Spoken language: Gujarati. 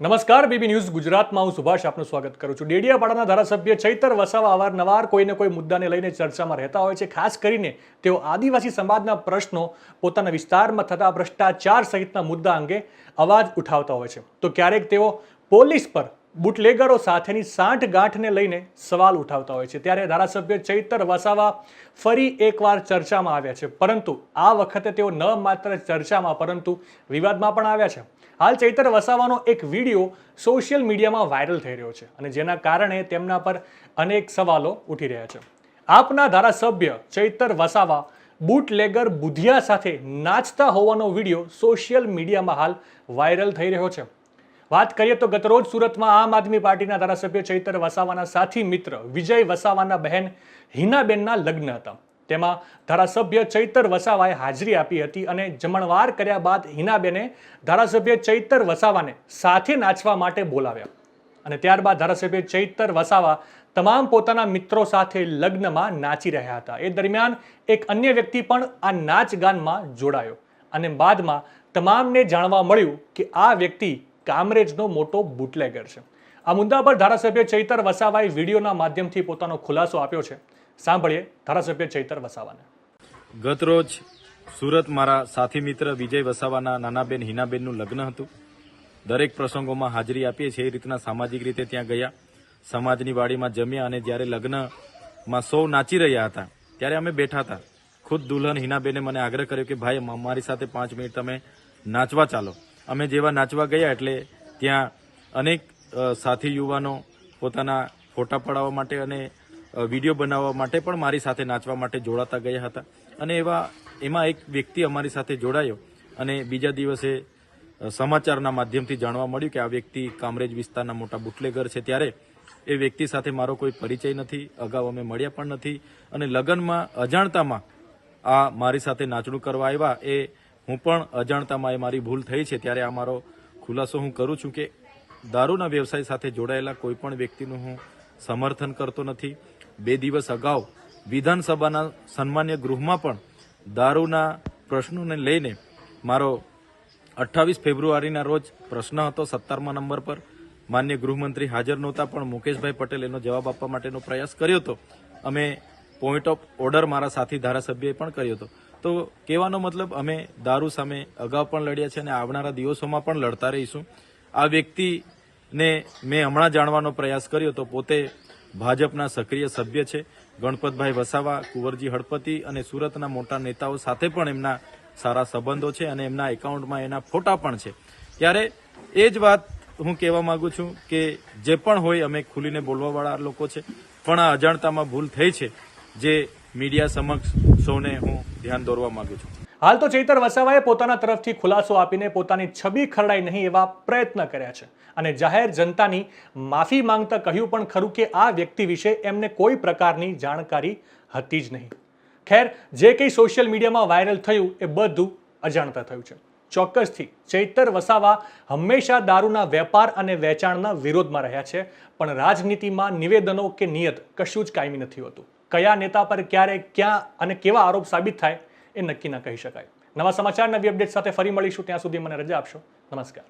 નમસ્કાર, બીબી ન્યૂઝ ગુજરાતમાં હું સુભાષ આપનું સ્વાગત કરું છું. ડેડિયાપાડાના ધારાસભ્ય ચૈતર વસાવા અવારનવાર કોઈને કોઈ મુદ્દાને લઈને ચર્ચામાં રહેતા હોય છે. ખાસ કરીને તેઓ આદિવાસી સમાજના પ્રશ્નો પોતાના વિસ્તારમાં થતા ભ્રષ્ટાચાર સહિતના મુદ્દા અંગે અવાજ ઉઠાવતા હોય છે. તો ક્યારેક તેઓ પોલીસ પર બુટલેગરો સાથેની સાંઠ ગાંઠને લઈને સવાલ ઉઠાવતા હોય છે. ત્યારે ધારાસભ્ય ચૈતર વસાવા ફરી એકવાર ચર્ચામાં આવ્યા છે. પરંતુ આ વખતે તેઓ ન માત્ર ચર્ચામાં, પરંતુ વિવાદમાં પણ આવ્યા છે. હાલ ચૈતર વસાવાનો એક વીડિયો સોશિયલ મીડિયામાં વાયરલ થઈ રહ્યો છે અને જેના કારણે તેમના પર અનેક સવાલો ઉઠી રહ્યા છે. આપના ધારાસભ્ય ચૈતર વસાવા બુટલેગર બુધિયા સાથે નાચતા હોવાનો વીડિયો સોશિયલ મીડિયામાં હાલ વાયરલ થઈ રહ્યો છે. વાત કરીએ તો ગતરોજ સુરતમાં આમ આદમી પાર્ટીના ધારાસભ્ય ચૈતર વસાવાના સાથી મિત્ર વિજય વસાવાના બહેન હિનાબેનના લગ્ન હતા. તેમાં ધારાસભ્ય ચૈતર વસાવાએ હાજરી આપી હતી અને જમણવાર કર્યા બાદ હિનાબેને ધારાસભ્ય ચૈતર વસાવાને સાથે નાચવા માટે બોલાવ્યા. અને ત્યારબાદ ધારાસભ્ય ચૈતર વસાવા તમામ પોતાના મિત્રો સાથે લગ્નમાં નાચી રહ્યા હતા. એ દરમિયાન એક અન્ય વ્યક્તિ પણ આ નાચગાનમાં જોડાયો અને બાદમાં તમામને જાણવા મળ્યું કે આ વ્યક્તિ કામરેજનો મોટો બુટલેગર છે. આ મુદ્દા પર ધારાસભ્ય ચૈતર વસાવાએ વિડીયોના માધ્યમથી પોતાનો ખુલાસો આપ્યો છે. સાંભળીએ ધારાસભ્ય ચૈતર વસાવાને. ગતરોજ સુરત મારા સાથી મિત્ર વિજય વસાવાના નાનાબેન હિનાબેનનું લગ્ન હતું. દરેક પ્રસંગોમાં હાજરી આપીએ છીએ. એ રીતના સામાજિક રીતે ત્યાં ગયા. સમાજની વાડીમાં જમ્યા અને જ્યારે લગ્નમાં સૌ નાચી રહ્યા હતા, ત્યારે અમે બેઠા હતા. ખુદ દુલ્હન હિનાબેને મને આગ્રહ કર્યો કે, ભાઈ અમારી સાથે પાંચ મિનિટ તમે નાચવા ચાલો. અમે જેવા નાચવા ગયા એટલે ત્યાં અનેક સાથી યુવાનો પોતાના ફોટા પડાવવા માટે અને વીડિયો બનાવવા માટે પણ મારી સાથે નાચવા માટે જોડાતા ગયા હતા. અને એવા, એમાં એક વ્યક્તિ અમારી સાથે જોડાયો અને બીજા દિવસે સમાચારના માધ્યમથી જાણવા મળ્યું કે આ વ્યક્તિ કામરેજ વિસ્તારના મોટા બુટલેગર છે. ત્યારે એ વ્યક્તિ સાથે મારો કોઈ પરિચય નથી, અગાઉ અમે મળ્યા પણ નથી અને લગ્નમાં અજાણતામાં આ મારી સાથે નાચણું કરવા આવ્યા એ હું પણ અજાણતામાં એ મારી ભૂલ થઈ છે. ત્યારે આ મારો ખુલાસો હું કરું છું કે દારૂના વ્યવસાય સાથે જોડાયેલા કોઈપણ વ્યક્તિનું હું સમર્થન કરતો નથી. બે દિવસ અગાઉ વિધાનસભાના સન્માન્ય ગૃહમાં પણ દારૂના પ્રશ્નોને લઈને મારો અઠ્ઠાવીસ ફેબ્રુઆરીના રોજ પ્રશ્ન હતો સત્તરમા નંબર પર. માન્ય ગૃહમંત્રી હાજર નહોતા, પણ મુકેશભાઈ પટેલ એનો જવાબ આપવા માટેનો પ્રયાસ કર્યો હતો. અમે પોઈન્ટ ઓફ ઓર્ડર મારા સાથી ધારાસભ્યએ પણ કર્યો હતો. તો કહેવાનો મતલબ, અમે દારૂ સામે અગાઉ પણ લડ્યા છે અને આવનારા દિવસોમાં પણ લડતા રહીશું. આ વ્યક્તિને મેં હમણાં જાણવાનો પ્રયાસ કર્યો તો પોતે ભાજપના સક્રિય સભ્ય છે. ગણપતભાઈ વસાવા, કુંવરજી હળપતિ અને સુરતના મોટા નેતાઓ સાથે પણ એમના સારા સંબંધો છે અને એમના એકાઉન્ટમાં એના ફોટા પણ છે. ત્યારે એ જ વાત હું કહેવા માંગુ છું કે જે પણ હોય અમે ખુલીને બોલવાવાળા લોકો છે. પણ આ અજાણતામાં ભૂલ થઈ છે જે મીડિયા સમક્ષ સૌને હું ધ્યાન દોરવા માંગુ છું. હાલ તો ચૈતર વસાવાએ પોતાના તરફથી ખુલાસો આપીને પોતાની છબી ખરડાય નહીં એવા પ્રયત્ન કર્યા છે. અને જાહેર જનતાની માફી માંગતા કહ્યું પણ ખરું કે આ વ્યક્તિ વિશે એમને કોઈ પ્રકારની જાણકારી હતી જ નહીં. ખેર, જે કંઈ સોશિયલ મીડિયામાં વાયરલ થયું એ બધું અજાણતા થયું છે. ચોક્કસથી ચૈતર વસાવા હંમેશા દારૂના વેપાર અને વેચાણના વિરોધમાં રહ્યા છે, પણ રાજનીતિમાં નિવેદનો કે નિયત કશું જ કાયમી નથી હોતું. કયા નેતા પર ક્યારે, ક્યાં અને કેવા આરોપ સાબિત થાય એ નક્કી ના કહી શકાય. નવા સમાચાર, નવી અપડેટ સાથે ફરી મળીશું. ત્યાં સુધી મને રજા આપશો. નમસ્કાર.